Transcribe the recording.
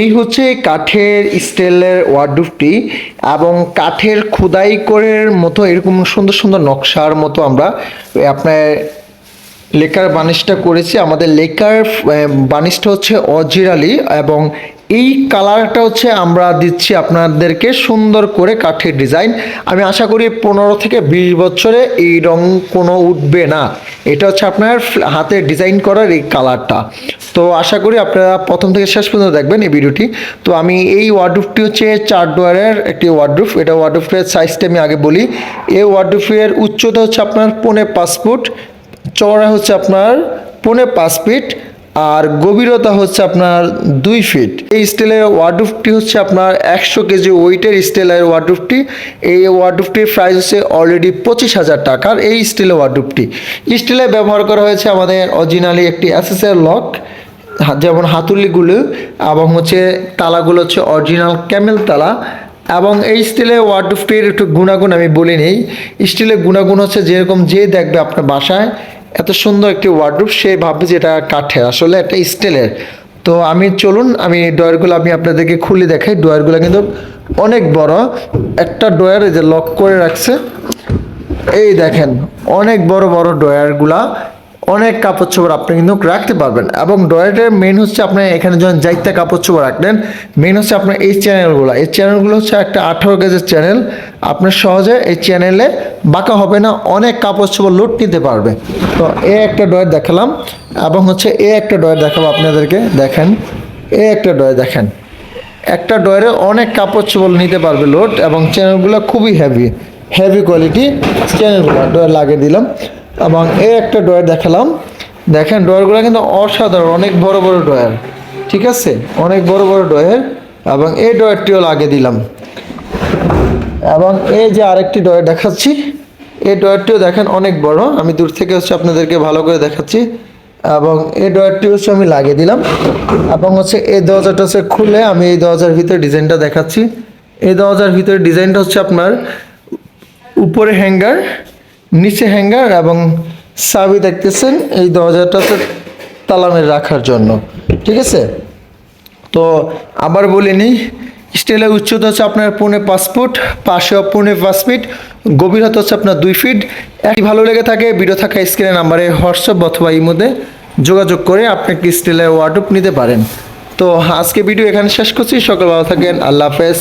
এই হচ্ছে কাঠের স্টেলের ওয়ার্ডরোবটি এবং কাঠের খোদাই করে মতো এরকম সুন্দর সুন্দর নকশার মতো আমরা আপনার লেকার বানিশটা করেছি। আমাদের লেকার বানিশটা হচ্ছে অজিরালি এবং এই কালারটা হচ্ছে আমরা দিচ্ছি আপনাদেরকে সুন্দর করে কাঠের ডিজাইন। আমি আশা করি পনেরো থেকে বিশ বছরে এই রং কোনো উঠবে না। এটা হচ্ছে আপনার হাতে ডিজাইন করার এই কালারটা। তো আশা করি আপনারা প্রথম থেকে শেষ পর্যন্ত দেখবেন এই ভিডিওটি। তো আমি এই ওয়ার্ডরোবটি হচ্ছে চার ডোয়ারের একটি ওয়ার্ডরোব এটা ওয়ার্ডরোবের সাইজটা আমি আগে বলি। এই ওয়ার্ডরোবের উচ্চতা হচ্ছে আপনার পৌনে পাঁচ ফুট, চওড়া হচ্ছে আপনার পৌনে পাঁচ ফিট। আর গভীরতা হচ্ছে আপনার দুই ফিট এই স্টিলের ওয়ার্ডরোবটি হচ্ছে আপনার একশো কেজি ওয়েটের স্টিলের ওয়ার্ডরোবটি। এই ওয়ার্ডরোবটির প্রাইস হচ্ছে অলরেডি পঁচিশ হাজার টাকার এই স্টিলের ওয়ার্ডরোবটি। স্টিলে ব্যবহার করা হয়েছে আমাদের অরিজিনালি একটি অ্যাসেসের লক যেমন হাতুলিগুলো এবং হচ্ছে তালাগুলো হচ্ছে অরিজিনাল ক্যামেল তালা। এবং এই স্টিলের ওয়ার্ডরোবটির একটু গুণাগুণ আমি বলে নেই। স্টিলের গুণাগুণ হচ্ছে যেরকম যে দেখবে আপনার বাসায় এত সুন্দর একটি ওয়ার্ডরুপ সে ভাববে যে এটা কাঠের, আসলে একটা স্টিলের তো আমি চলুন, আমি ডয়ারগুলো আমি আপনাদেরকে খুলে দেখাই। ডয়ারগুলো কিন্তু অনেক বড়। একটা ডয়ার যে লক করে রাখছে। এই দেখেন, অনেক বড় বড় ডয়ারগুলা অনেক কাপড় চোপড় আপনি কিন্তু রাখতে পারবেন। এবং ডয়ারের মেন হচ্ছে আপনি এখানে যখন যাইতে কাপড় চোপড় রাখলেন মেন হচ্ছে আপনার এই চ্যানেলগুলো এই চ্যানেলগুলো হচ্ছে একটা আঠারো গেজের চ্যানেল আপনার সহজে এই চ্যানেলে বাঁকা হবে না, অনেক কাপড় চোপড় লুট নিতে পারবে। তো এ একটা ডয়ার দেখালাম, এবং হচ্ছে এ একটা ডয়ার দেখাবো আপনাদেরকে, দেখেন। এ একটা ডয়ার দেখেন। একটা ডয়ারে অনেক কাপড় চোপড় নিতে পারবে লোড এবং চ্যানেলগুলো খুবই হেভি হেভি কোয়ালিটি চ্যানেলগুলো ডয়ার লাগিয়ে দিলাম। এবং এই একটা ড্রয়ার দেখালাম। দেখেন, ড্রয়ারগুলো কিন্তু অসাধারণ, অনেক বড় বড় ড্রয়ার, ঠিক আছে? অনেক বড় বড় ড্রয়ার এবং এই ড্রয়ারটিও লাগিয়ে দিলাম। এবং এই যে আরেকটি ড্রয়ার দেখাচ্ছি, এই ড্রয়ারটিও দেখেন অনেক বড়, আমি দূর থেকে হচ্ছে আপনাদেরকে ভালো করে দেখাচ্ছি। এবং এই ড্রয়ারটি হচ্ছে আমি লাগিয়ে দিলাম। এবং হচ্ছে এই দরজাটা হচ্ছে খুলে আমি এই দরজার ভিতরে ডিজাইনটা দেখাচ্ছি। এই দরজার ভিতরে ডিজাইনটা হচ্ছে আপনার উপরে হ্যাঙ্গার নিচে হ্যাঙ্গার এবং চাবি দেখতেছেন এই দরজাটা হচ্ছে তালামের রাখার জন্য। ঠিক আছে? তো আবার বলিনি স্টিলের উচ্চতা হচ্ছে আপনার পৌনে পাঁচ ফুট, পাশেও পৌনে পাঁচ ফিট গভীরতা হচ্ছে আপনার দুই ফিট একই ভালো লেগে থাকে, ভিডিও থাকা স্ক্রিনের নাম্বারে হোয়াটসঅ্যাপ অথবা মধ্যে যোগাযোগ করে আপনি একটি স্টিলের ওয়ার্ডরোব নিতে পারেন। তো আজকে ভিডিও এখানে শেষ করছি, সকল ভালো থাকেন, আল্লাহ হাফেজ।